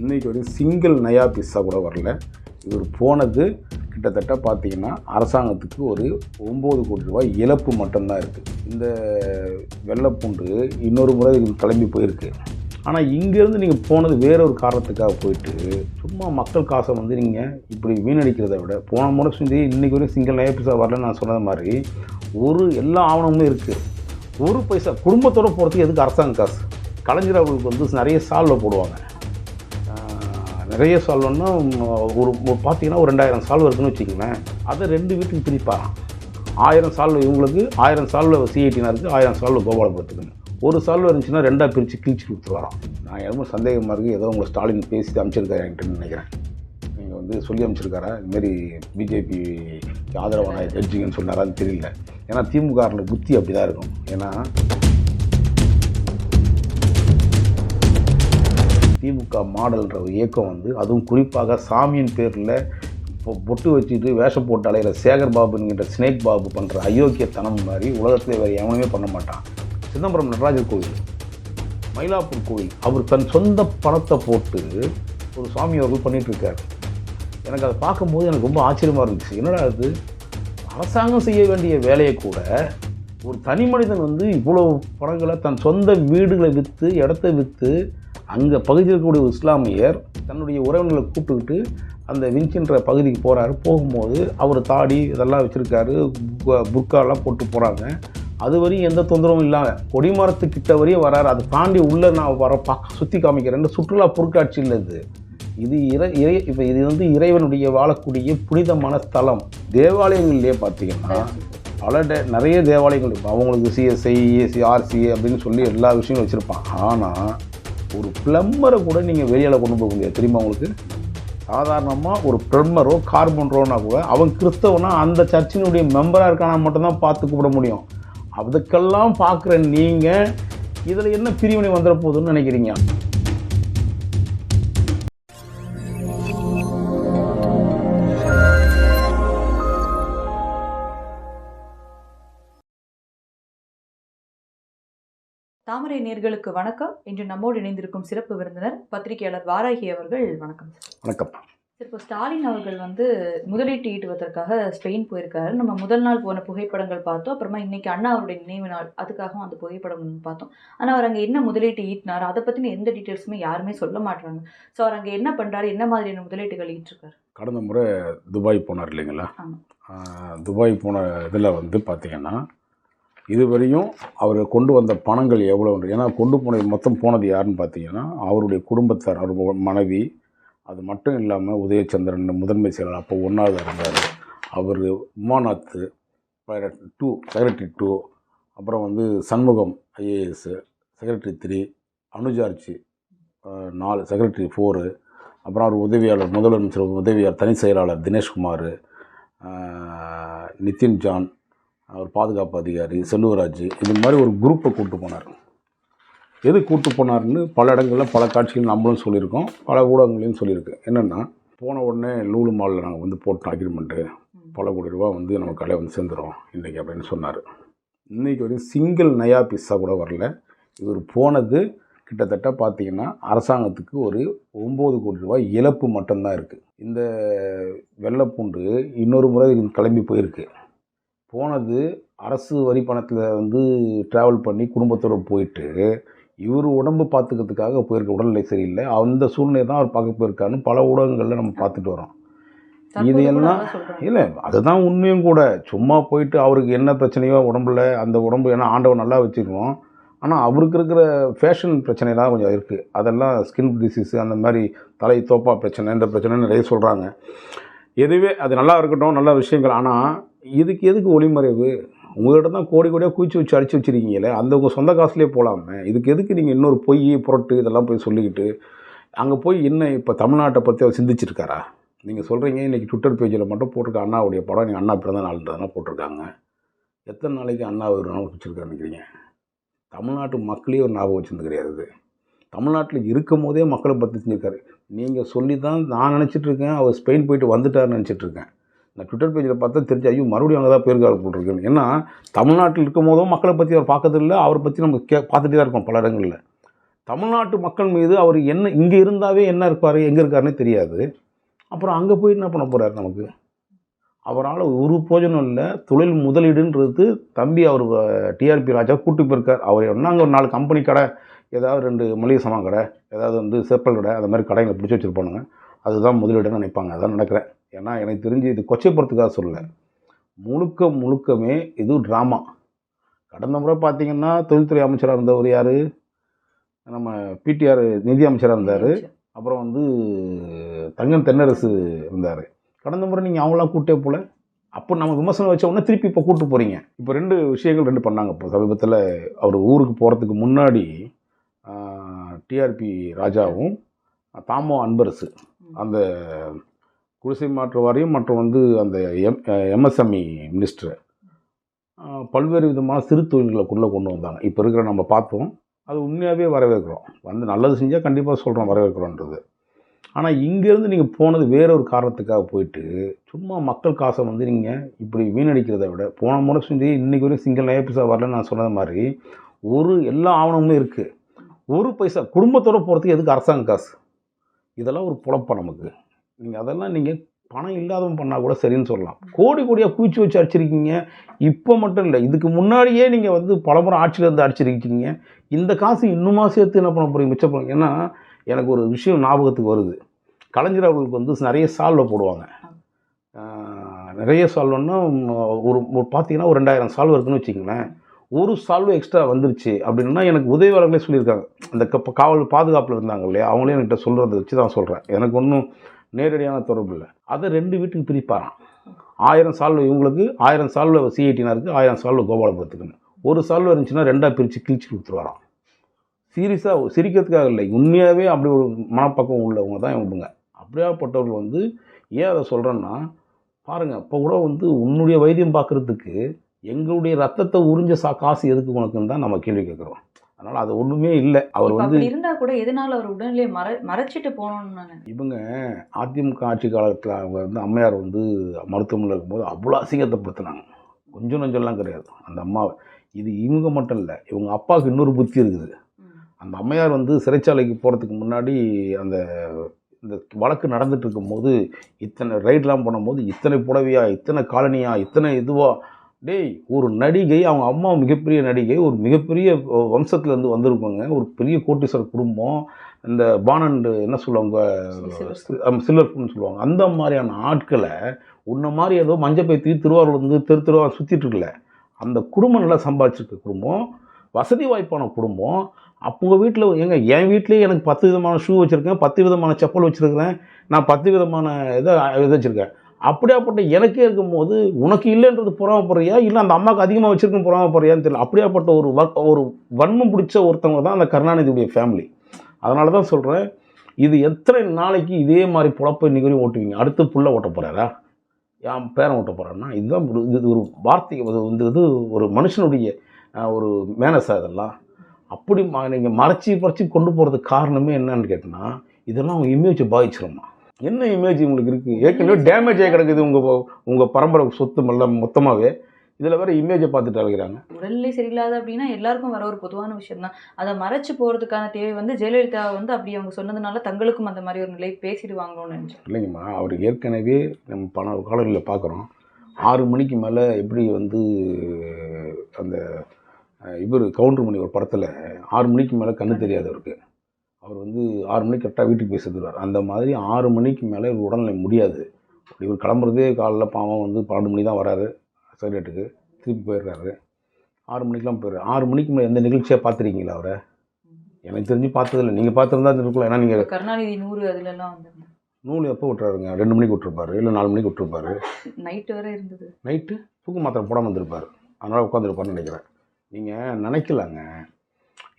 இன்றைக்கி வரையும் சிங்கிள் நயா பிஸ்ஸா கூட வரல. இவர் போனது கிட்டத்தட்ட பார்த்தீங்கன்னா அரசாங்கத்துக்கு ஒரு ஒம்பது கோடி ரூபாய் இழப்பு மட்டும்தான் இருக்குது இந்த வெள்ளைப்பூண்டு இன்னொரு முறை இது கிளம்பி போயிருக்கு. ஆனால் இங்கேருந்து நீங்கள் போனது வேற ஒரு காரணத்துக்காக போயிட்டு சும்மா மக்கள் காசை வந்து நீங்கள் இப்படி வீணடிக்கிறத விட போன முறை செஞ்சு இன்றைக்கி வரையும் சிங்கிள் நயா பீஸாக வரலன்னு நான் சொன்னது மாதிரி ஒரு எல்லா ஆவணமும் இருக்குது ஒரு பைசா குடும்பத்தோடு போகிறதுக்கு எதுக்கு அரசாங்க காசு? கலைஞர் அவர்களுக்கு வந்து நிறைய சால்வை போடுவாங்க. நிறைய சால்வன்னா ஒரு பார்த்தீங்கன்னா ஒரு ரெண்டாயிரம் சால்வை இருக்குன்னு வச்சுக்கோங்களேன். அதை ரெண்டு வீட்டுக்கு பிரிப்பாராம் ஆயிரம் சால்வ் இவங்களுக்கு ஆயிரம் சால்வ் சிஐடினாருக்கு ஆயிரம் சால்வ் கோபாலபுரத்துக்குன்னு. ஒரு சால்வ் இருந்துச்சுன்னா ரெண்டாக பிரித்து கிழிச்சு கொடுத்துருவாராம் நான் எதுவும் சந்தேகமாக இருக்குது ஏதோ உங்களை ஸ்டாலின் பேசி அமைச்சிருக்காரு என்கிட்ட நினைக்கிறேன். நீங்கள் வந்து சொல்லி அமைச்சிருக்காரா? இதுமாரி பிஜேபி ஆதரவான ஜட்ஜிங்கன்னு சொன்னாரான்னு தெரியல. ஏன்னா திமுக புத்தி அப்படி தான் இருக்கும். ஏன்னா திமுக மாடல்ன்ற ஒரு இயக்கம் வந்து அதுவும் குறிப்பாக சாமியின் பேரில் இப்போ பொட்டு வச்சுட்டு வேஷம் போட்டு அலைகிற சேகர் பாபுங்கிற ஸ்னேக் பாபு பண்ணுற அயோக்கியத்தனம் மாதிரி உலகத்தில் வேறு எவனுமே பண்ண மாட்டான். சிதம்பரம் நடராஜர் கோவில் மயிலாப்பூர் கோவில் அவர் தன் சொந்த பணத்தை போட்டு ஒரு சுவாமி அவர்கள் பண்ணிகிட்ருக்கார் எனக்கு அதை பார்க்கும்போது எனக்கு ரொம்ப ஆச்சரியமாக இருந்துச்சு. என்னடா அது அரசாங்கம் செய்ய வேண்டிய வேலையை கூட ஒரு தனி மனிதன் வந்து இவ்வளோ படங்களை தன் சொந்த வீடுகளை விற்று இடத்த விற்று அங்கே பகுதியில் இருக்கக்கூடிய ஒரு இஸ்லாமியர் தன்னுடைய உறவினர்களை கூப்பிட்டுக்கிட்டு அந்த விஞ்சின்ற பகுதிக்கு போகிறாரு போகும்போது அவர் தாடி இதெல்லாம் வச்சுருக்காரு. புர்காலாம் போட்டு போகிறாங்க அது வரையும் எந்த தொந்தரவும் இல்லாமல் கொடிமரத்துக்கிட்ட வரையும் வராரு. அதை தாண்டி உள்ளே நான் வர பார்க்க சுற்றி காமிக்கிறேன். சுற்றுலா பொருட்காட்சி இல்லை இது. இது இறை இறை இப்போ இது வந்து இறைவனுடைய வாழக்கூடிய புனிதமான ஸ்தலம் தேவாலயங்கள்லேயே பார்த்தீங்கன்னா பல டே நிறைய தேவாலயங்கள் இருக்கும். அவங்களுக்கு சிஎஸ்ஐ ஏசி ஆர்சி அப்படின்னு சொல்லி எல்லா விஷயங்களும் வச்சுருப்பான் ஆனால் ஒரு பிளம்பரை கூட நீங்கள் வெளியில் கொண்டு போக முடியாது. தெரியுமா உங்களுக்கு? சாதாரணமாக ஒரு பிளம்பரோ கார்பன்ரோனா கூட அவன் கிறிஸ்தவனா அந்த சர்ச்சினுடைய மெம்பராக இருக்கானா மட்டும்தான் பார்த்து கூப்பிட முடியும். அதுக்கெல்லாம் பார்க்குற நீங்கள் இதில் என்ன பிரிவினை வந்துட போகுதுன்னு நினைக்கிறீங்க? தாமரை நேர்களுக்கு வணக்கம். இன்று நம்மோடு இணைந்திருக்கும் சிறப்பு விருந்தினர் பத்திரிகையாளர் வாராகி அவர்கள். வணக்கம் சார். வணக்கம். சார் இப்போ ஸ்டாலின் அவர்கள் வந்து முதலீட்டு ஈட்டுவதற்காக ஸ்பெயின் போயிருக்காரு. நம்ம முதல் நாள் போன புகைப்படங்கள் பார்த்தோம். அப்புறமா இன்னைக்கு அண்ணா அவருடைய நினைவு நாள். அதுக்காகவும் அந்த புகைப்படம் பார்த்தோம். ஆனால் அவர் அங்கே என்ன முதலீட்டு ஈட்டினார்? அதை பற்றின எந்த டீட்டெயில்ஸுமே யாருமே சொல்ல மாட்டாங்க ஸோ அவர் அங்கே என்ன பண்ணுறாரு என்ன மாதிரியான முதலீட்டுகள் ஈட்டிருக்காரு? கடந்த முறை துபாய் போனார் இல்லைங்களா? துபாய் போன இதில் வந்து பார்த்திங்கன்னா இதுவரையும் அவர் கொண்டு வந்த பணங்கள் எவ்வளோ ஏன்னா கொண்டு போனது மொத்தம் போனது யாருன்னு பார்த்தீங்கன்னா அவருடைய குடும்பத்தார் அவர் மனைவி அது மட்டும் இல்லாமல் உதயச்சந்திரன் முதன்மை செயலாளர் அப்போ ஒன்றாவது இருந்தார். அவர் உமாநாத் டூ செக்ரட்டரி டூ அப்புறம் வந்து சண்முகம் ஐஏஎஸ் செக்ரட்டரி த்ரீ அனுஜார்ஜி நாலு செக்ரட்டரி ஃபோரு அப்புறம் அவர் உதவியாளர் முதலமைச்சர் உதவியாளர் தனி செயலாளர் தினேஷ்குமார் நிதின் ஜான் அவர் பாதுகாப்பு அதிகாரி செல்வராஜ் இது மாதிரி ஒரு குரூப்பை கூப்பிட்டு போனார். எது கூப்பிட்டு போனார்னு பல இடங்களில் பல காட்சிகள் நம்மளும் சொல்லியிருக்கோம் பல ஊடகங்களையும் சொல்லியிருக்கு. என்னென்னா போன உடனே லூலு மாலில் நாங்கள் வந்து போட்டோம் அக்ரிமெண்ட்டு பல கோடி ரூபா வந்து நம்ம கடை வந்து சேர்ந்துடும் இன்றைக்கி அப்படின்னு சொன்னார். இன்றைக்கி வரையும் சிங்கிள் நயா பிஸ்ஸா கூட வரல. இவர் போனது கிட்டத்தட்ட பார்த்திங்கன்னா அரசாங்கத்துக்கு ஒரு ஒம்பது கோடி ரூபாய் இழப்பு மட்டும்தான் இருக்குது இந்த வெள்ளைப்பூண்டு இன்னொரு முறை கிளம்பி போயிருக்கு. போனது அரசு வரி பணத்தில் வந்து ட்ராவல் பண்ணி குடும்பத்தோடு போயிட்டு இவர் உடம்பு பார்த்துக்கிறதுக்காக போயிருக்க உடல்நிலை சரியில்லை. அந்த சூழ்நிலை தான் அவர் பார்க்க போயிருக்காருன்னு பல ஊடகங்களில் நம்ம பார்த்துட்டு வரோம் இது எல்லாம். இல்லை அதுதான் உண்மையும் கூட. சும்மா போயிட்டு அவருக்கு என்ன பிரச்சனையோ உடம்புல அந்த உடம்பு ஏன்னா ஆண்டவன் நல்லா வச்சுருக்கோம். ஆனால் அவருக்கு இருக்கிற ஃபேஷன் பிரச்சனை தான் கொஞ்சம் இருக்குது அதெல்லாம் ஸ்கின் டிசீஸ் அந்த மாதிரி தலை தோப்பா பிரச்சனை இந்த பிரச்சனை நிறைய சொல்கிறாங்க எதுவே அது நல்லா இருக்கட்டும் நல்ல விஷயங்கள். ஆனால் இதுக்கு எதுக்கு ஒளிமறைவு? உங்கள்கிட்ட தான் கோடி கோடியாக குச்சி வச்சு அடிச்சு வச்சுருக்கீங்களே அந்த உங்கள் சொந்த காசுலேயே போகலாமே இதுக்கு எதுக்கு நீங்கள் இன்னொரு பொய் புரட்டு இதெல்லாம் போய் சொல்லிக்கிட்டு அங்கே போய் என்ன இப்போ தமிழ்நாட்டை பற்றி அவர் சிந்திச்சிருக்காரா? நீங்கள் சொல்கிறீங்க இன்றைக்கி ட்விட்டர் பேஜில் மட்டும் போட்டிருக்க அண்ணாவுடைய படம் நீங்கள் அண்ணா பிறந்த நாள்ன்றதெல்லாம் போட்டிருக்காங்க. எத்தனை நாளைக்கு அண்ணா ஒரு ஞாபகம் வச்சுருக்காரு நினைக்கிறீங்க? தமிழ்நாட்டு மக்களே ஒரு ஞாபகம் வச்சுருந்து கிடையாது தமிழ்நாட்டில் இருக்கும் போதே மக்களை பற்றி செஞ்சுருக்காரு நீங்கள் சொல்லி தான் நான் நினச்சிட்ருக்கேன் அவர் ஸ்பெயின் போயிட்டு வந்துட்டார்னு நினச்சிட்ருக்கேன் இந்த ட்விட்டர் பேஜில் பார்த்தா தெரிஞ்சு ஐயோ மறுபடியும் அங்கே தான் பேருக்காக போட்டிருக்கேன் ஏன்னா தமிழ்நாட்டில் இருக்கும் போதும் மக்களை பற்றி அவர் பார்க்கறதில்ல அவரை பற்றி நம்ம கே பார்த்துட்டே தான் இருக்கோம் பல இடங்களில். தமிழ்நாட்டு மக்கள் மீது அவர் என்ன இங்கே இருந்தாவே என்ன இருப்பார் எங்கே இருக்காருன்னே தெரியாது. அப்புறம் அங்கே போய் என்ன பண்ண போகிறார் நமக்கு? அவரால் ஒரு போஜனம் இல்லை. தொழில் முதலீடுன்றது தம்பி அவர் டிஆர்பி ராஜா கூட்டு போயிருக்கார். அவர் என்ன அங்கே ஒரு நாலு கம்பெனி கடை ஏதாவது ரெண்டு மளிகை சாமான் கடை ஏதாவது வந்து செப்பல் கடை அந்த மாதிரி கடைகளை பிடிச்சி வச்சுருப்பானுங்க. அதுதான் முதலீடுன்னு நினைப்பாங்க. அதான் நடக்கிறேன். ஏன்னா எனக்கு தெரிஞ்சு இது கொச்சைப்படுறதுக்காக சொல்லலை. முழுக்க முழுக்கமே இது ட்ராமா கடந்த முறை பார்த்தீங்கன்னா தொழில்துறை அமைச்சராக இருந்தவர் யார்? நம்ம பிடிஆர் நிதி அமைச்சராக இருந்தார். அப்புறம் வந்து தங்கம் தென்னரசு இருந்தார். கடந்த முறை நீங்கள் அவங்களாம் கூட்டே போல. அப்போ நம்ம விமர்சனம் வச்ச உடனே திருப்பி இப்போ கூட்டு போகிறீங்க இப்போ ரெண்டு விஷயங்கள் ரெண்டு பண்ணாங்க. இப்போ சமீபத்தில் அவர் ஊருக்கு போகிறதுக்கு முன்னாடி டிஆர்பி ராஜாவும் தாமோ அன்பரசு. அந்த குடிசை மாற்று வாரியம் மற்றும் வந்து அந்த எம் எம்எஸ்எம்இ மினிஸ்டர் பல்வேறு விதமான சிறு தொழில்களுக்குள்ளே கொண்டு வந்தாங்க. இப்போ இருக்கிற நம்ம பார்த்தோம் அது உண்மையாகவே வரவேற்கிறோம். வந்து நல்லது செஞ்சால் கண்டிப்பாக சொல்கிறோம் வரவேற்கிறோன்றது. ஆனால் இங்கேருந்து நீங்கள் போனது வேற ஒரு காரணத்துக்காக போயிட்டு சும்மா மக்கள் காசை வந்து நீங்கள் இப்படி வீணடிக்கிறத விட போன முறை செஞ்சு இன்றைக்கி வரையும் சிங்கிள் நய பைசா வரலன்னு நான் சொன்னது மாதிரி ஒரு எல்லா ஆவணமும் இருக்குது ஒரு பைசா குடும்பத்தோடு போகிறதுக்கு எதுக்கு அரசாங்க காசு? இதெல்லாம் ஒரு புழப்பம் நமக்கு. நீங்கள் அதெல்லாம் நீங்கள் பணம் இல்லாதவன் பண்ணால் கூட சரின்னு சொல்லலாம். கோடி கோடியாக பூச்சி வச்சு அடிச்சிருக்கீங்க. இப்போ மட்டும் இல்லை இதுக்கு முன்னாடியே நீங்கள் வந்து பலமுறை ஆட்சியில் இருந்து அடிச்சிருக்கீங்க. இந்த காசு இன்னுமா சேர்த்து என்ன பண்ண போகிறீங்க மிச்சம் பண்ணுங்க ஏன்னா எனக்கு ஒரு விஷயம் ஞாபகத்துக்கு வருது. கலைஞர் அவர்களுக்கு வந்து நிறைய சால்வை போடுவாங்க. நிறைய சால்வன்னா ஒரு ஒரு பார்த்தீங்கன்னா ஒரு ரெண்டாயிரம் சால்வ் இருக்குன்னு வச்சிங்களேன் ஒரு சால்வை எக்ஸ்ட்ரா வந்துருச்சு அப்படின்னா எனக்கு உதவியாளர்களே சொல்லியிருக்காங்க. அந்த க காவல் பாதுகாப்பில் இருந்தாங்க இல்லையா? அவங்களே என்கிட்ட சொல்கிறத வச்சு தான் சொல்கிறேன் எனக்கு ஒன்றும் நேரடியான தொடர்பு இல்லை. அதை ரெண்டு வீட்டுக்கு பிரிப்பாராம். ஆயிரம் சால்வை இவங்களுக்கு ஆயிரம் சால்வை சிஐடினாருக்கு ஆயிரம் சால்வை கோபாலபுரத்துக்குன்னு. ஒரு சால்வை இருந்துச்சுன்னா ரெண்டாக பிரித்து கிழிச்சு கொடுத்துருவாராம். சீரியஸாக சிரிக்கிறதுக்காக இல்லை. உண்மையாகவே அப்படி ஒரு மனப்பக்கம் உள்ளவங்க தான் இவங்க அப்படியாப்பட்டவர்கள் வந்து ஏன் அதை சொல்கிறேன்னா பாருங்கள் இப்போ கூட வந்து உன்னுடைய வைத்தியம் பார்க்குறதுக்கு எங்களுடைய ரத்தத்தை உறிஞ்ச சா காசு எதுக்கு உனக்குன்னு தான் நம்ம கேள்வி கேட்குறோம். அதனால் அது ஒன்றுமே இல்லை. அவர் வந்து அப்படி இருந்தா கூட எதனால அவர் உடனே மற மறைச்சிட்டு போகணும்னு இவங்க அதிமுக ஆட்சி காலத்தில் அவங்க வந்து அம்மையார் வந்து மருத்துவமனையில் இருக்கும்போது அவ்வளோ அசிங்கத்தைப்படுத்தினாங்க கொஞ்சம் நஞ்சம்லாம் கிடையாது. அந்த அம்மாவை இது இவங்க மட்டும் இல்லை இவங்க அப்பாவுக்கு இன்னொரு புத்தி இருக்குது. அந்த அம்மையார் வந்து சிறைச்சாலைக்கு போகிறதுக்கு முன்னாடி அந்த இந்த வழக்கு நடந்துட்டு இருக்கும்போது இத்தனை ரைட்லாம் பண்ணும்போது இத்தனை புடவையா இத்தனை காலனியா இத்தனை இதுவா டேய் ஒரு நடிகை அவங்க அம்மா மிகப்பெரிய நடிகை ஒரு மிகப்பெரிய வம்சத்துலேருந்து வந்திருப்பாங்க. ஒரு பெரிய கோட்டீஸ்வரர் குடும்பம். இந்த பானண்டு என்ன சொல்லுவாங்க? சில்வர் சில்வர்னு சொல்லுவாங்க. அந்த மாதிரியான ஆட்களை உன்ன மாதிரி ஏதோ மஞ்சள் பைத்தி திருவாரூர் வந்து தெரு திருவாரூர் சுற்றிட்டு இருக்குல்ல அந்த குடும்பம் நல்லா சம்பாதிச்சிருக்க குடும்பம். வசதி வாய்ப்பான குடும்பம். அப்போ வீட்டில் ஏங்க என் வீட்லேயே எனக்கு பத்து விதமான ஷூ வச்சுருக்கேன் பத்து விதமான செப்பல் வச்சுருக்கிறேன் நான் பத்து விதமான இது வச்சுருக்கேன். அப்படியாப்பட்ட எனக்கே இருக்கும்போது உனக்கு இல்லைன்றது பொறாமப்படுறியா? இல்லை அந்த அம்மாவுக்கு அதிகமாக வச்சுருக்கேன் போறியான்னு தெரியல. அப்படியாப்பட்ட ஒரு ஒரு வன்மம் பிடிச்ச ஒருத்தவங்க தான் அந்த கருணாநிதியுடைய ஃபேமிலி அதனால தான் சொல்கிறேன் இது எத்தனை நாளைக்கு இதே மாதிரி புழப்பை நிகழ்வு ஓட்டுவீங்க? அடுத்து புள்ள ஓட்ட போகிறாரா என் பேரன் ஓட்ட போகிறான்னா இதுதான் ஒரு இது ஒரு வார்த்தை வந்து இது ஒரு மனுஷனுடைய ஒரு மேனஸா இதெல்லாம். அப்படி நீங்கள் மறைச்சி பறிச்சு கொண்டு போகிறதுக்கு காரணமே என்னன்னு கேட்டினா இதெல்லாம் அவங்க இமேஜை பாதிச்சிருமா? என்ன இமேஜ் உங்களுக்கு இருக்குது ஏற்கனவே டேமேஜ் ஆகி கிடக்குது உங்கள் உங்கள் பரம்பரை சொத்து எல்லாம் மொத்தமாகவே இதில் வேறு இமேஜை பார்த்துட்டு அழைக்கிறாங்க உடல்நிலை சரியில்லாத அப்படின்னா எல்லாருக்கும் வர ஒரு பொதுவான விஷயம் தான் அதை மறைச்சு போறதுக்கான தேவை வந்து ஜெயலலிதா வந்து அப்படி அவங்க சொன்னதுனால தங்களுக்கும் அந்த மாதிரி ஒரு நிலை பேசிடுவாங்களோன்னு நினைச்சேன். இல்லைங்கம்மா அவர் ஏற்கனவே நம்ம பண காலங்களில் பார்க்குறோம். ஆறு மணிக்கு மேலே எப்படி வந்து அந்த இவர் கவுண்டர் மணி ஒரு படத்தில் ஆறு மணிக்கு மேலே கண்ணு தெரியாது அவருக்கு அவர் வந்து ஆறு மணிக்கு கரெக்டாக வீட்டுக்கு போய் செத்துருவார் அந்த மாதிரி ஆறு மணிக்கு மேலே இவர் உடல்நிலை முடியாது. இவர் கிளம்புறதே காலைல பாவம் வந்து பன்னெண்டு மணி தான் வராரு. சைலேட்டுக்கு திருப்பி போயிடுறாரு. ஆறு மணிக்கெலாம் போயிடுறாரு. ஆறு மணிக்கு மேலே எந்த நிகழ்ச்சியாக பார்த்துருக்கீங்களா அவரை? எனக்கு தெரிஞ்சு பார்த்ததில்ல. நீங்கள் பார்த்துருந்தா இருக்கலாம் ஏன்னா நீங்கள் கருணாநிதி நூறு அதுல எல்லாம் வந்து நூல் எப்போ விட்டுறாருங்க? ரெண்டு மணிக்கு விட்டுருப்பாரு. இல்லை நாலு மணிக்கு விட்டுருப்பாரு. நைட்டு வரை இருந்தது. நைட்டு தூக்க மாத்திரை போடாமல் வந்திருப்பார் அதனால் உட்காந்துருப்பாருன்னு நினைக்கிறேன். நீங்கள் நினைக்கலாங்க.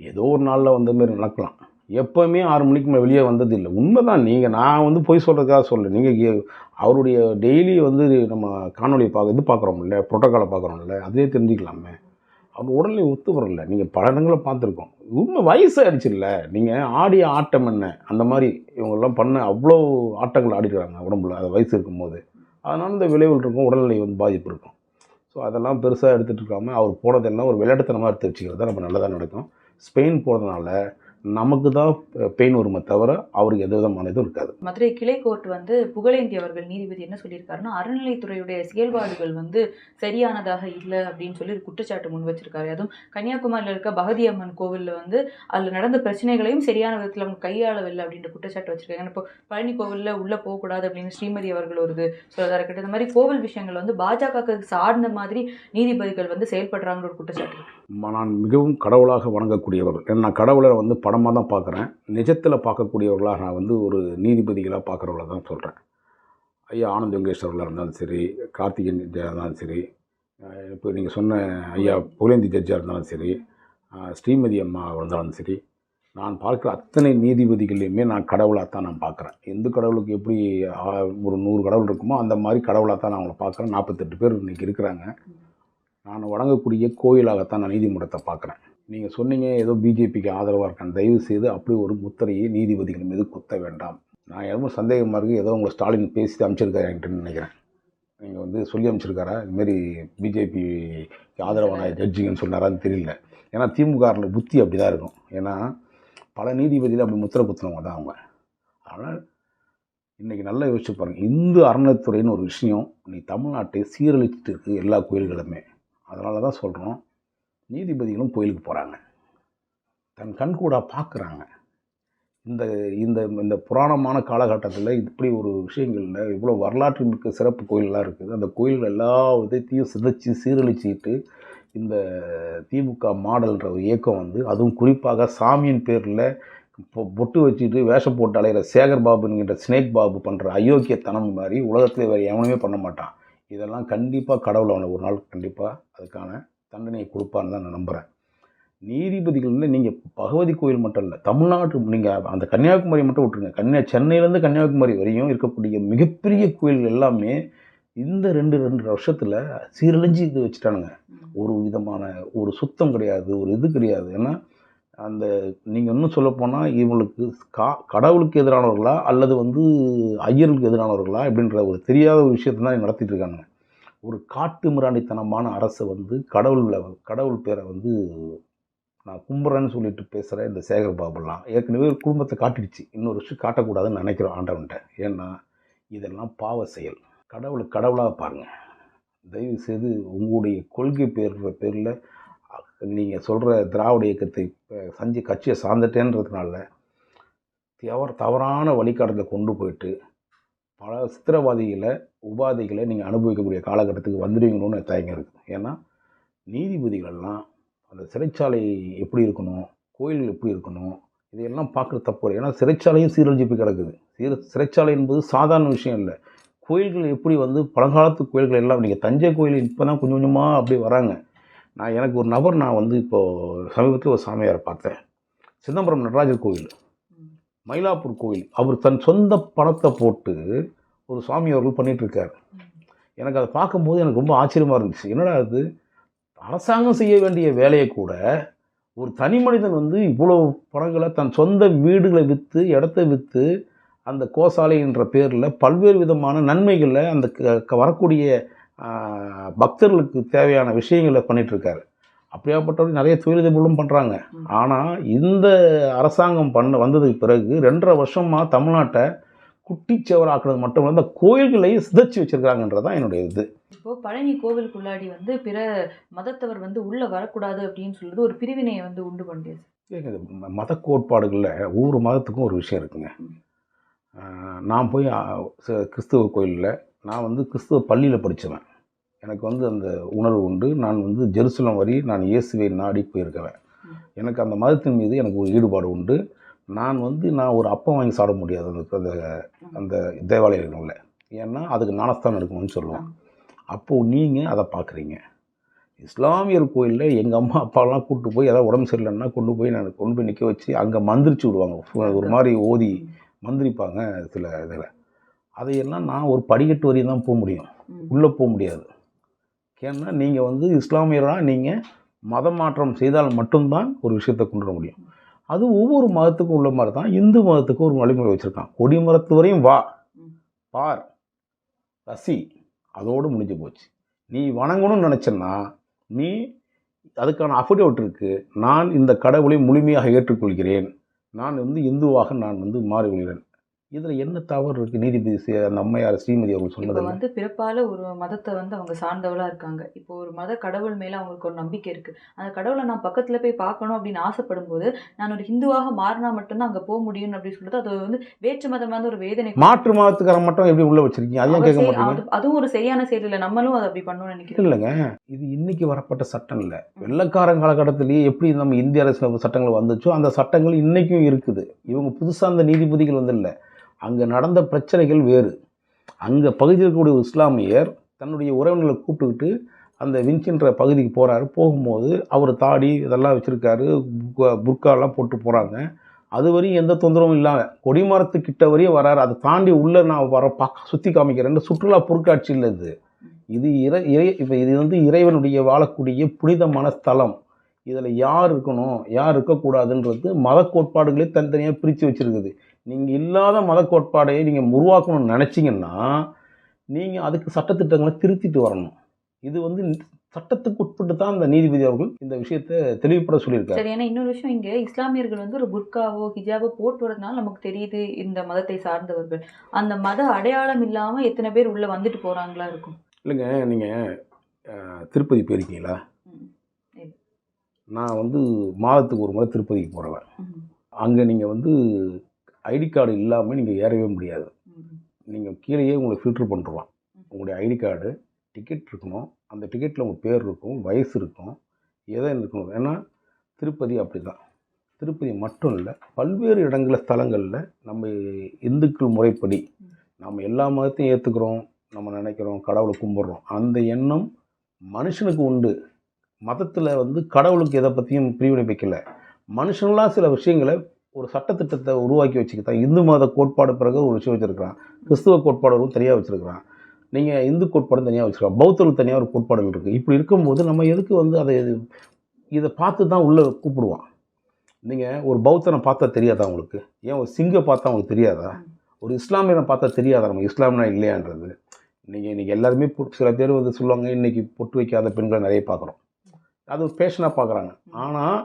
ஏதோ ஒரு நாளில் வந்த மாதிரி நடக்கலாம். எப்போவுமே ஆறு மணிக்கு மேலே வெளியே வந்தது இல்லை. உண்மை தான் நீங்கள் நான் வந்து போய் சொல்கிறதுக்காக சொல்ல நீங்கள் அவருடைய டெய்லி வந்து நம்ம காணொலி பார்க்க இது பார்க்குறோம்ல ப்ரோட்டோக்காலை பார்க்குறோம்ல அதே தெரிஞ்சுக்கலாமே. அவர் உடல்நிலை ஒத்து வரல. நீங்கள் பல இடங்களை பார்த்துருக்கோம். உண்மை வயசாகிடுச்சில்ல நீங்கள் ஆடிய ஆட்டம் என்ன? அந்த மாதிரி இவங்கெல்லாம் பண்ண அவ்வளோ ஆட்டங்கள் ஆடிக்கிறாங்க உடம்புல அது வயசு இருக்கும்போது. அதனால் இந்த விளைவுகள் இருக்கும் உடல்நிலை வந்து பாதிப்பு இருக்கும். ஸோ அதெல்லாம் பெருசாக எடுத்துகிட்டு இருக்காமல் அவர் போனதெல்லாம் ஒரு விளையாட்டுத்தனமாக எடுத்து வச்சுக்கிறது தான் நம்ம நல்லதாக நடக்கும். ஸ்பெயின் போகிறதுனால நமக்கு தான் பெயின் வருமே தவிர அவருக்கு எந்த விதமான இதுவும் இருக்காது. மதுரை கிளை கோர்ட் வந்து புகழேந்தி அவர்கள் நீதிபதி என்ன சொல்லியிருக்காருன்னா அறநிலைத்துறையுடைய செயல்பாடுகள் வந்து சரியானதாக இல்லை அப்படின்னு சொல்லி ஒரு குற்றச்சாட்டு முன் வச்சிருக்காரு. அதுவும் கன்னியாகுமரியில் இருக்க பகதி அம்மன் கோவிலில் வந்து அதில் நடந்த பிரச்சனைகளையும் சரியான விதத்தில் அவங்க கையாளவில்லை அப்படின்ற குற்றச்சாட்டு வச்சிருக்காங்க. இப்போ பழனி கோவிலில் உள்ளே போகக்கூடாது அப்படின்னு ஸ்ரீமதி அவர்கள் ஒரு இது சொல்லதாக இருக்கட்டும். இந்த மாதிரி கோவில் விஷயங்கள் வந்து பாஜகவுக்கு சார்ந்த மாதிரி நீதிபதிகள் வந்து செயல்படுறாங்கன்ற ஒரு குற்றச்சாட்டு நான் மிகவும் கடவுளாக வணங்கக்கூடியவர்கள். நான் கடவுளை வந்து படமாக தான் பார்க்குறேன். நிஜத்தில் பார்க்கக்கூடியவர்களாக நான் வந்து ஒரு நீதிபதிகளாக பார்க்குறவங்கள தான் சொல்கிறேன் ஐயா ஆனந்த் யோகேஸ்வரில் இருந்தாலும் சரி கார்த்திகேயன் இருந்தாலும் சரி இப்போ நீங்கள் சொன்ன ஐயா புகழேந்தி ஜட்ஜாக இருந்தாலும் சரி ஸ்ரீமதி அம்மா இருந்தாலும் சரி நான் பார்க்குற அத்தனை நீதிபதிகளையுமே நான் கடவுளாக தான் நான் பார்க்குறேன். எந்த கடவுளுக்கு எப்படி ஒரு நூறு கடவுள் இருக்குமோ அந்த மாதிரி கடவுளாக தான் நான் அவங்கள பார்க்குறேன். நாற்பத்தெட்டு பேர் இன்றைக்கி இருக்கிறாங்க. நான் வணங்கக்கூடிய கோயிலாகத்தான் நான் நீதிமன்றத்தை பார்க்குறேன். நீங்கள் சொன்னீங்க ஏதோ பிஜேபிக்கு ஆதரவாக இருக்கேன் தயவு செய்து அப்படி ஒரு முத்திரையை நீதிபதிகள் மீது குத்த வேண்டாம். நான் எதுவும் சந்தேகமாக இருக்குது ஏதோ உங்களை ஸ்டாலின் பேசி அமைச்சிருக்காரு என்கிட்ட நினைக்கிறேன். நீங்கள் வந்து சொல்லி அமைச்சிருக்காரா? இதுமாரி பிஜேபி ஆதரவான ஜட்ஜிங்கன்னு சொன்னாரான்னு தெரியல. ஏன்னா திமுக புத்தி அப்படி தான் இருக்கும். ஏன்னா பல நீதிபதியில் அப்படி முத்திரை குத்துனவங்க தான் அவங்க. அதனால் இன்றைக்கி நல்லா யோசிச்சு பாருங்கள் இந்து அறநிலைத்துறைன்னு ஒரு விஷயம் நீ தமிழ்நாட்டை சீரழிச்சிட்டு இருக்குது எல்லா கோயில்களுமே. அதனால தான் சொல்கிறோம் நீதிபதிகளும் கோயிலுக்கு போகிறாங்க தன் கண்கூடாக பார்க்குறாங்க இந்த இந்த இந்த புராணமான காலகட்டத்தில் இப்படி ஒரு விஷயங்களில் இவ்வளோ வரலாற்று மிக்க சிறப்பு கோயிலெலாம் இருக்குது. அந்த கோயில்கள் எல்லா விதத்தையும் சிதைச்சி சீரழிச்சிக்கிட்டு இந்த திமுக மாடல்ன்ற ஒரு இயக்கம் வந்து அதுவும் குறிப்பாக சாமியின் பேரில் பொ- பொட்டு வச்சுட்டு வேஷம் போட்டு அலைகிற சேகர் பாபுங்கிற ஸ்னேக் பாபு பண்ணுற அயோக்கியத்தனம் மாதிரி உலகத்தில் வேறு எவனுமே பண்ண மாட்டான். இதெல்லாம் கண்டிப்பாக கடவுள் அவனை ஒரு நாள் கண்டிப்பாக அதுக்கான தண்டனையை கொடுப்பான்னு தான் நான் நம்புகிறேன் நீதிபதிகளில் நீங்கள் பகவதி கோயில் மட்டும் இல்லை தமிழ்நாட்டு நீங்கள் அந்த கன்னியாகுமரி மட்டும் விட்டுருங்க. கன்னியா சென்னையிலேருந்து கன்னியாகுமரி வரையும் இருக்கக்கூடிய மிகப்பெரிய கோயில்கள் எல்லாமே இந்த ரெண்டு ரெண்டு வருஷத்தில் சீரழிஞ்சு இது வச்சுட்டானுங்க. ஒரு விதமான ஒரு சுத்தம் கிடையாது ஒரு இது கிடையாது. ஏன்னா அந்த நீங்கள் இன்னும் சொல்லப்போனால் இவங்களுக்கு கா கடவுளுக்கு எதிரானவர்களா அல்லது வந்து ஐயர்களுக்கு எதிரானவர்களா அப்படின்ற ஒரு தெரியாத ஒரு விஷயத்தை தான் நடத்திட்டு இருக்காங்க. ஒரு காட்டு மிராண்டித்தனமான அரசை வந்து கடவுளில் கடவுள் பேரை வந்து நான் கும்புறேன்னு சொல்லிட்டு பேசுகிற இந்த சேகர் பாபுலாம் ஏற்கனவே ஒரு குடும்பத்தை காட்டிடுச்சு. இன்னொரு விஷயம் காட்டக்கூடாதுன்னு நினைக்கிறோம் ஆண்டவன்ட்ட. ஏன்னா இதெல்லாம் பாவ செயல். கடவுளை கடவுளாக பாருங்கள் தயவு செய்து உங்களுடைய கொள்கை பேர் பேரில் நீங்கள் சொல்கிற திராவிட இயக்கத்தை அஹ், சஞ்சி கட்சியை சார்ந்துட்டேன்றதுனால தவறு தவறான வழிகாட்டத்தை கொண்டு போயிட்டு பல சித்திரவாதிகளை உபாதைகளை நீங்கள் அனுபவிக்கக்கூடிய காலகட்டத்துக்கு வந்துடுவீங்களோன்னு எனக்கு தயக்கம் இருக்குது ஏன்னா நீதிபதிகளெல்லாம் அந்த சிறைச்சாலை எப்படி இருக்கணும் கோயில் எப்படி இருக்கணும் இதையெல்லாம் பார்க்குற தப்பு இல்லை. ஏன்னா சிறைச்சாலையும் சீரழிஞ்சு போய் கிடக்குது. சீர சிறைச்சாலை என்பது சாதாரண விஷயம் இல்லை. கோயில்கள் எப்படி வந்து பழங்காலத்து கோயில்கள் எல்லாம் நீங்கள் தஞ்சை கோயில் இப்போ தான் கொஞ்சம் கொஞ்சமாக அப்படி வராங்க. நான் எனக்கு ஒரு நபர் நான் வந்து இப்போது சமீபத்தில் ஒரு சாமியாரை பார்த்தேன். சிதம்பரம் நடராஜர் கோயில் மயிலாப்பூர் கோயில் அவர் தன் சொந்த பணத்தை போட்டு ஒரு சுவாமி அவர்கள் பண்ணிட்டு இருக்காரு எனக்கு அதை பார்க்கும்போது எனக்கு ரொம்ப ஆச்சரியமாக இருந்துச்சு. என்னடா அது? அரசாங்கம் செய்ய வேண்டிய வேலையை கூட ஒரு தனி மனிதன் வந்து இவ்வளோ பணங்களை தன் சொந்த வீடுகளை விற்று இடத்த விற்று அந்த கோசாலைன்ற பேரில் பல்வேறு விதமான நன்மைகளை அந்த வரக்கூடிய பக்தர்களுக்கு தேவையான விஷயங்களை பண்ணிட்டு இருக்காரு அப்படியாப்பட்டவர்கள் நிறைய தொழிலதிபர்களும் பண்ணுறாங்க ஆனால் இந்த அரசாங்கம் பண்ண வந்ததுக்கு பிறகு ரெண்டரை வருஷமாக தமிழ்நாட்டை குட்டிச்சவராக்குறது மட்டும் இல்லை இந்த கோயில்களை சிதைச்சி வச்சிருக்காங்கன்றது தான் என்னுடைய இது. இப்போ பழனி கோவிலுக்குள்ளாடி வந்து பிற மதத்தவர் வந்து உள்ள வரக்கூடாது அப்படின்னு சொல்லிட்டு ஒரு பிரிவினையை வந்து உண்டு பண்ணுது. மத கோட்பாடுகளில் ஒவ்வொரு மதத்துக்கும் ஒரு விஷயம் இருக்குங்க. நான் போய் கிறிஸ்துவ கோயிலில் நான் வந்து கிறிஸ்துவ பள்ளியில் படித்தவன் எனக்கு வந்து அந்த உணர்வு உண்டு. நான் வந்து ஜெருசலம் வரி நான் இயேசுவை நாடி போயிருக்கிறேன் எனக்கு அந்த மதத்தின் மீது எனக்கு ஒரு ஈடுபாடு உண்டு. நான் வந்து நான் ஒரு அப்பம் வாங்கி சாப்பிட முடியாது அந்த அந்த அந்த தேவாலயங்களில். ஏன்னா அதுக்கு ஞானஸ்தானம் இருக்கணும்னு சொல்லுவோம் அப்போது நீங்கள் அதை பார்க்குறீங்க. இஸ்லாமியர் கோயிலில் எங்கள் அம்மா அப்பாலாம் கூப்பிட்டு போய் ஏதாவது உடம்பு சரியில்லைன்னா கொண்டு போய் நான் கொண்டு போய் நிற்க வச்சு அங்கே மந்திரிச்சு விடுவாங்க. ஒரு மாதிரி ஓதி மந்திரிப்பாங்க சில இதில். அதையெல்லாம் நான் ஒரு படிக்கட்டு வரையும் தான் போக முடியும். உள்ளே போக முடியாது. ஏன்னா நீங்கள் வந்து இஸ்லாமியராக நீங்கள் மதம் மாற்றம் செய்தால் மட்டும்தான் ஒரு விஷயத்தை கொண்டு வர முடியும். அது ஒவ்வொரு மதத்துக்கும் உள்ள மாதிரி தான் இந்து மதத்துக்கும் ஒரு வழிமுறை வச்சுருக்கான். கொடி மரத்து வரையும் வா. பார். ரசி. அதோடு முடிஞ்சு போச்சு. நீ வணங்கணும்னு நினச்சேன்னா நீ அதுக்கான அஃபிடேவிட் இருக்குது நான் இந்த கடவுளை முழுமையாக ஏற்றுக்கொள்கிறேன். நான் வந்து இந்துவாக நான் வந்து மாறிவிடுகிறேன். இதில் என்ன தவறு இருக்குது நீதிபதி அந்த அம்மையார் ஸ்ரீமதி அவர்கள் இப்போ சொன்னதில்லை வந்து பிறப்பால ஒரு மதத்தை வந்து அவங்க சார்ந்தவளா இருக்காங்க. இப்போ ஒரு மத கடவுள் மேல அவங்களுக்கு ஒரு நம்பிக்கை இருக்கு. அந்த கடவுளை நான் பக்கத்துல போய் பார்க்கணும் அப்படின்னு ஆசைப்படும் போது நான் ஒரு ஹிந்துவாக மாறினா மட்டும்தான் அங்க போக முடியும் அப்படின்னு சொல்லிட்டு அது வந்து வேற்று மதம் வந்து ஒரு வேதனை மாற்று மதத்துக்காரன் மட்டும் எப்படி உள்ள வச்சிருக்கீங்க? அதையும் அவர் கேட்க மாட்டீங்க? அது- அதுவும் ஒரு சரியான செயல் இல்லை. நம்மளும் அதை அப்படி பண்ணணும்னு நினைக்கிறேன் இல்லைங்க. இது இன்னைக்கு வரப்பட்ட சட்டம் இல்லை. வெள்ளக்காரன் காலகட்டத்திலேயே எப்படி நம்ம இந்திய அரசு சட்டங்கள் வந்துச்சோ அந்த சட்டங்கள் இன்னைக்கும் இருக்குது. இவங்க புதுசாக அந்த நீதிபதிகள் வந்து இல்லை அங்கே நடந்த பிரச்சனைகள் வேறு. அங்கே பகுதியில் இருக்கக்கூடிய இஸ்லாமியர் தன்னுடைய உறவினர்களை கூப்பிட்டுக்கிட்டு அந்த விஞ்சின்ற பகுதிக்கு போகிறாரு போகும்போது அவர் தாடி இதெல்லாம் வச்சுருக்காரு. புர்காலாம் போட்டு போகிறாங்க அது வரையும் எந்த தொந்தரவும் இல்லாமல் கொடிமரத்துக்கிட்ட வரையும் வராரு. அதை தாண்டி உள்ளே நான் வர பார்க்க சுற்றி காமிக்கிறேன். சுற்றுலா பொருட்காட்சி இல்லை இது. இது இறை இறை இப்போ இது வந்து இறைவனுடைய வாழக்கூடிய புனிதமான ஸ்தலம் இதில் யார் இருக்கணும் யார் இருக்கக்கூடாதுன்றது மத கோட்பாடுகளே தனித்தனியாக பிரித்து வச்சுருக்குது. நீங்கள் இல்லாத மத கோட்பாடையை நீங்கள் உருவாக்கணும்னு நினச்சிங்கன்னா நீங்கள் அதுக்கு சட்டத்திட்டங்களை திருத்திட்டு வரணும். இது வந்து சட்டத்துக்கு உட்பட்டு தான் அந்த நீதிபதி அவர்கள் இந்த விஷயத்தை தெளிவுபட சொல்லியிருக்காரு. சரி ஏன்னா இன்னொரு விஷயம் இங்க இஸ்லாமியர்கள் வந்து ஒரு புர்காவோ ஹிஜாபோ போட்டு வரதுனால நமக்கு தெரியுது இந்த மதத்தை சார்ந்தவர்கள். அந்த மத அடையாளம் இல்லாம எத்தனை பேர் உள்ள வந்துட்டு போறாங்களா இருக்கும்? இல்லைங்க நீங்கள் திருப்பதி போயிருக்கீங்களா. நான் வந்து மாதத்துக்கு ஒரு முறை திருப்பதிக்கு போகிறவன். அங்கே நீங்கள் வந்து ஐடி கார்டு இல்லாமல் நீங்கள் ஏறவே முடியாது. நீங்கள் கீழேயே உங்களை ஃபில்டர் பண்ணிருவான். உங்களுடைய ஐடி கார்டு டிக்கெட் இருக்கணும். அந்த டிக்கெட்டில் உங்கள் பேர் இருக்கும் வயசு இருக்கும் எதை இருக்கணும். ஏன்னா திருப்பதி அப்படி தான் திருப்பதி மட்டும் இல்லை பல்வேறு இடங்களில் ஸ்தலங்களில் நம்ம இந்துக்கள் முறைப்படி நம்ம எல்லா மதத்தையும் ஏற்றுக்கிறோம் நம்ம நினைக்கிறோம் கடவுளை கும்பிட்றோம். அந்த எண்ணம் மனுஷனுக்கு உண்டு. மதத்தில் வந்து கடவுளுக்கு எதை பற்றியும் பிரிவினை வைக்கல. மனுஷன்லாம் சில விஷயங்களை ஒரு சட்டத்திட்டத்தை உருவாக்கி வச்சுக்கிட்டான் இந்து மத கோட்பாடு பிறகு ஒரு விஷயம் வச்சுருக்கிறான். கிறிஸ்துவ கோட்பாடுகளும் தனியாக வச்சுருக்கிறான். நீங்கள் இந்து கோட்பாடு தனியாக வச்சுருக்கான் பௌத்தர்கள் தனியாக ஒரு கோட்பாடுகள் இருக்குது இப்படி இருக்கும்போது நம்ம எதுக்கு வந்து அதை இதை பார்த்து தான் உள்ளே கூப்பிடுவான். நீங்கள் ஒரு பௌத்தனை பார்த்தா தெரியாதா உங்களுக்கு? ஏன் ஒரு சிங்கை பார்த்தா உங்களுக்கு தெரியாதா? ஒரு இஸ்லாமியனை பார்த்தா தெரியாதா நம்ம இஸ்லாமியனா இல்லையான்றது? நீங்கள் இன்றைக்கி எல்லாருமே சில பேர் வந்து சொல்லுவாங்க இன்றைக்கி பொட்டு வைக்காத பெண்களை நிறைய பார்க்குறோம். அது ஒரு பேஷனாக பார்க்குறாங்க. ஆனால்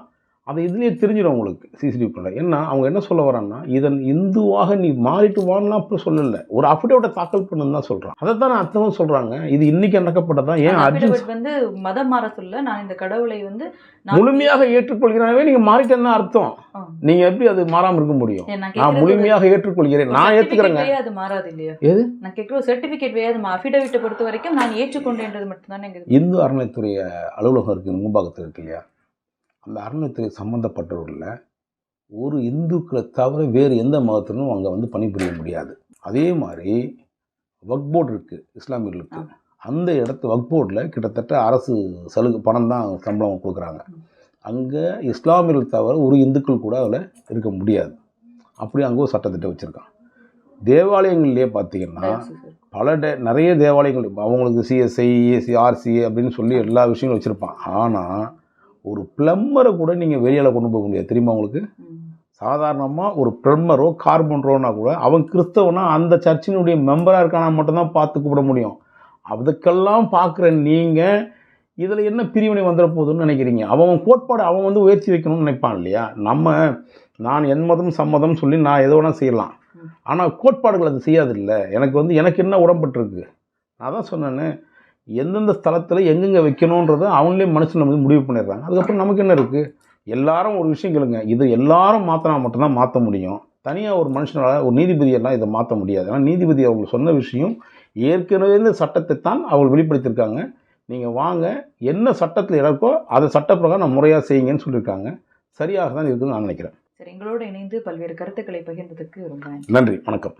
அதை இதுலேயே தெரிஞ்சிடும் உங்களுக்கு சிசிடிவி பண்ணல ஏன்னா அவங்க என்ன சொல்ல வராங்கன்னா இதன் இந்துவாக நீ மாறிட்டு வாங்கலாம் அப்படி சொல்லலை. ஒரு அஃபிடேவிட்டை தாக்கல் பண்ணுன்னு தான் சொல்கிறான் அதை தான் அர்த்தமும் சொல்கிறாங்க இது இன்னைக்கு நடக்கப்பட்டதான் ஏன் அர்ஜுன் வந்து மதம் மாற சொல்ல நான் இந்த கடவுளை வந்து முழுமையாக ஏற்றுக்கொள்கிறாவே நீங்கள் மாறிட்டேன்னு அர்த்தம். நீங்கள் எப்படி அது மாறாமல் இருக்க முடியும்? நான் முழுமையாக ஏற்றுக்கொள்கிறேன். நான் ஏற்றுக்கிறேங்க அது மாறாது இல்லையா? எது? நான் கேட்குற ஒரு சர்டிபிகேட் வேயாது அஃபிடவிட்டை பொறுத்த வரைக்கும் நான் ஏற்றுக்கொண்டேன்றது மட்டும்தானே இந்து அறநிலைத்துறை அலுவலகம் இருக்குது மும்பாக்கத்தில் இருக்கு இல்லையா? அந்த அறநிலைத்துறை சம்மந்தப்பட்டவர்களில் ஒரு இந்துக்களை தவிர வேறு எந்த மதத்திலும் அங்கே வந்து பணிபுரிய முடியாது. அதே மாதிரி வக் போர்டு இருக்குது இஸ்லாமியர்களுக்கு அந்த இடத்து வக் போர்டில் கிட்டத்தட்ட அரசு சலுகை பணம் தான் சம்பளம் கொடுக்குறாங்க. அங்கே இஸ்லாமியர்கள் தவிர ஒரு இந்துக்கள் கூட அதில் இருக்க முடியாது. அப்படி அங்கே ஒரு சட்டத்திட்டம் வச்சுருக்கான் தேவாலயங்கள்லேயே பார்த்தீங்கன்னா. பல டே நிறைய தேவாலயங்கள் அவங்களுக்கு சிஎஸ்ஐ ஏசி ஆர்சிஏ அப்படின்னு சொல்லி எல்லா விஷயங்களும் வச்சுருப்பான் ஆனால் ஒரு பிளம்பரை கூட நீங்கள் வெளியால் கொண்டு போக முடியாது. தெரியுமா உங்களுக்கு. சாதாரணமாக ஒரு பிளம்பரோ கார்பன்ட்ரோனா கூட அவன் கிறிஸ்தவனா அந்த சர்ச்சினுடைய மெம்பராக இருக்கானா மட்டும்தான் பார்த்து கூப்பிட முடியும். அதுக்கெல்லாம் பார்க்குற நீங்கள் இதில் என்ன பிரிவினை வந்துட போகுதுன்னு நினைக்கிறீங்க? அவன் கோட்பாடு அவன் வந்து உயர்த்தி வைக்கணும்னு நினைப்பான் இல்லையா? நம்ம நான் என் மதம் சம்மதம் சொல்லி நான் எது வேணால் செய்யலாம். ஆனால் கோட்பாடுகள் அது செய்யாது இல்லை எனக்கு வந்து எனக்கு என்ன உடம்பட்டுருக்கு நான் தான் சொன்னேன்னு எந்தெந்த ஸ்தலத்தில் எங்கெங்கே வைக்கணுன்றதை அவங்களே மனுஷன் வந்து முடிவு பண்ணிடுறாங்க. அதுக்கப்புறம் நமக்கு என்ன இருக்குது எல்லாரும் ஒரு விஷயம் கேளுங்க. இது எல்லாரும் மாற்றினா மட்டும்தான் மாற்ற முடியும். தனியாக ஒரு மனுஷனால் ஒரு நீதிபதியெல்லாம் இதை மாற்ற முடியாது. ஏன்னா நீதிபதி அவங்க சொன்ன விஷயம் ஏற்கனவே இந்த சட்டத்தை தான் அவங்க வெளிப்படுத்தியிருக்காங்க. நீங்கள் வாங்க என்ன சட்டத்தில் இருக்கோ அதை சட்டப்பிரகாரம் முறையாக செய்யுங்கன்னு சொல்லியிருக்காங்க. சரியாக தான் இருக்குதுன்னு நான் நினைக்கிறேன். சரி எங்களோட இணைந்து பல்வேறு கருத்துக்களை பகிர்ந்ததுக்கு ரொம்ப நன்றி. வணக்கம்.